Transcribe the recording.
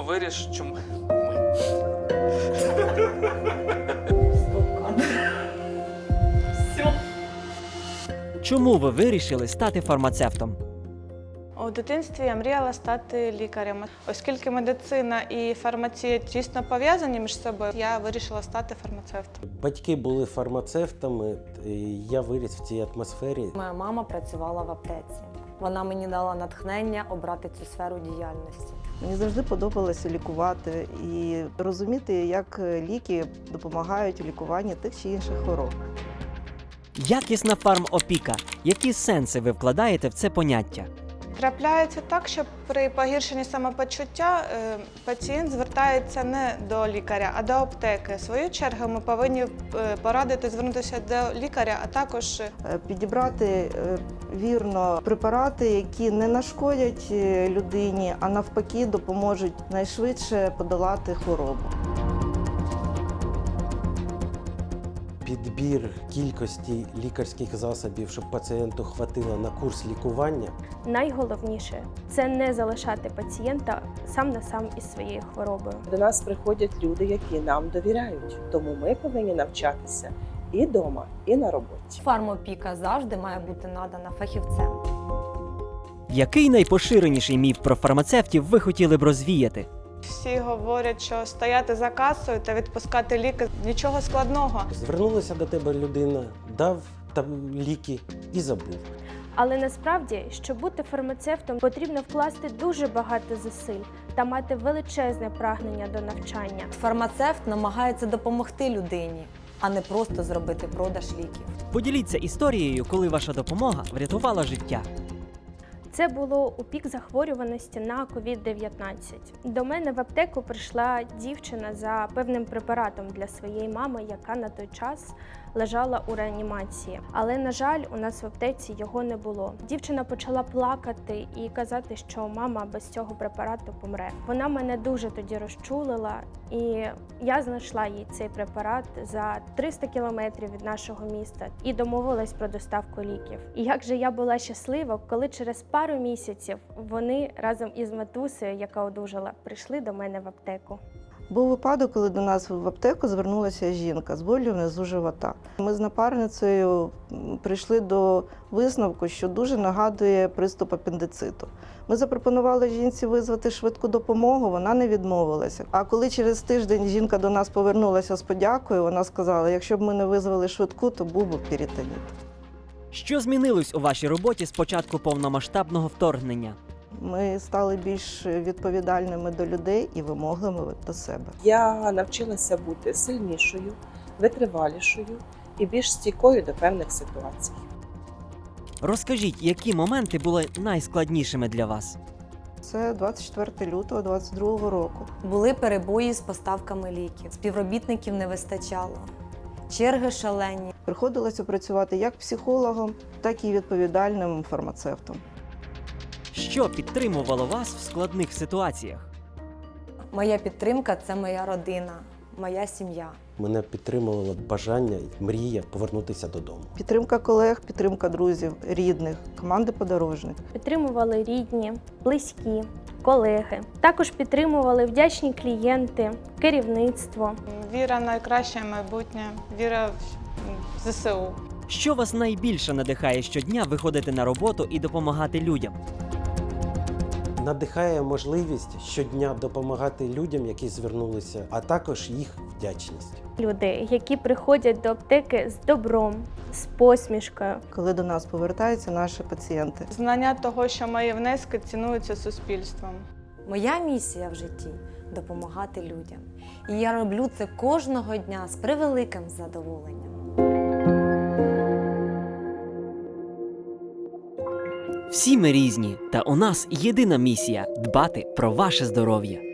виріш... Чому ми? Чому ви вирішили стати фармацевтом? У дитинстві я мріяла стати лікарем. Оскільки медицина і фармація тісно пов'язані між собою, я вирішила стати фармацевтом. Батьки були фармацевтами, і я виріс в цій атмосфері. Моя мама працювала в аптеці. Вона мені дала натхнення обрати цю сферу діяльності. Мені завжди подобалося лікувати і розуміти, як ліки допомагають у лікуванні тих чи інших хвороб. Якісна фармопіка. Які сенси ви вкладаєте в це поняття? Трапляється так, що при погіршенні самопочуття е, пацієнт звертається не до лікаря, а до аптеки. В свою чергу ми повинні е, порадити звернутися до лікаря, а також Е, Підібрати вірно препарати, які не нашкодять людині, а навпаки допоможуть найшвидше подолати хворобу. Підбір кількості лікарських засобів, щоб пацієнту хватило на курс лікування. Найголовніше це не залишати пацієнта сам на сам із своєю хворобою. До нас приходять люди, які нам довіряють, тому ми повинні навчатися і вдома, і на роботі. Фармопіка завжди має бути надана фахівцем. Який найпоширеніший міф про фармацевтів ви хотіли б розвіяти? Всі говорять, що стояти за касою та відпускати ліки нічого складного. Звернулася до тебе людина, дав там ліки і забув. Але насправді, щоб бути фармацевтом, потрібно вкласти дуже багато зусиль та мати величезне прагнення до навчання. Фармацевт намагається допомогти людині, а не просто зробити продаж ліків. Поділіться історією, коли ваша допомога врятувала життя. Це було у пік захворюваності на COVID-19. До мене в аптеку прийшла дівчина за певним препаратом для своєї мами, яка на той час лежала у реанімації. Але на жаль, у нас в аптеці його не було. Дівчина почала плакати і казати, що мама без цього препарату помре. Вона мене дуже тоді розчулила, і я знайшла їй цей препарат за 300 кілометрів від нашого міста і домовилась про доставку ліків. І як же я була щаслива, коли через пару місяців вони разом із матусею, яка одужала, прийшли до мене в аптеку. Був випадок, коли до нас в аптеку звернулася жінка з болю внизу живота. Ми з напарницею прийшли до висновку, що дуже нагадує приступ апендициту. Ми запропонували жінці визвати швидку допомогу, вона не відмовилася. А коли через тиждень жінка до нас повернулася з подякою, вона сказала: якщо б ми не визвали швидку, то був би перитоніт. Що змінилось у вашій роботі з початку повномасштабного вторгнення? Ми стали більш відповідальними до людей і вимогливими до себе. Я навчилася бути сильнішою, витривалішою і більш стійкою до певних ситуацій. Розкажіть, які моменти були найскладнішими для вас? Це 24 лютого 22 року. Були перебої з поставками ліків, співробітників не вистачало, черги шалені. Приходилося працювати як психологом, так і відповідальним фармацевтом. Що підтримувало вас в складних ситуаціях? Моя підтримка це моя родина, моя сім'я. Мене підтримувало бажання і мрія повернутися додому. Підтримка колег, підтримка друзів, рідних, команди подорожник. Підтримували рідні, близькі, колеги. Також підтримували вдячні клієнти, керівництво. Віра в найкраще майбутнє, віра в ЗСУ. Що вас найбільше надихає щодня виходити на роботу і допомагати людям? Надихає можливість щодня допомагати людям, які звернулися, а також їх вдячність. Люди, які приходять до аптеки з добром, з посмішкою. Коли до нас повертаються наші пацієнти. Знання того, що мої внески цінуються суспільством. Моя місія в житті допомагати людям. І я роблю це кожного дня з превеликим задоволенням. Всі ми різні, та у нас єдина місія дбати про ваше здоров'я.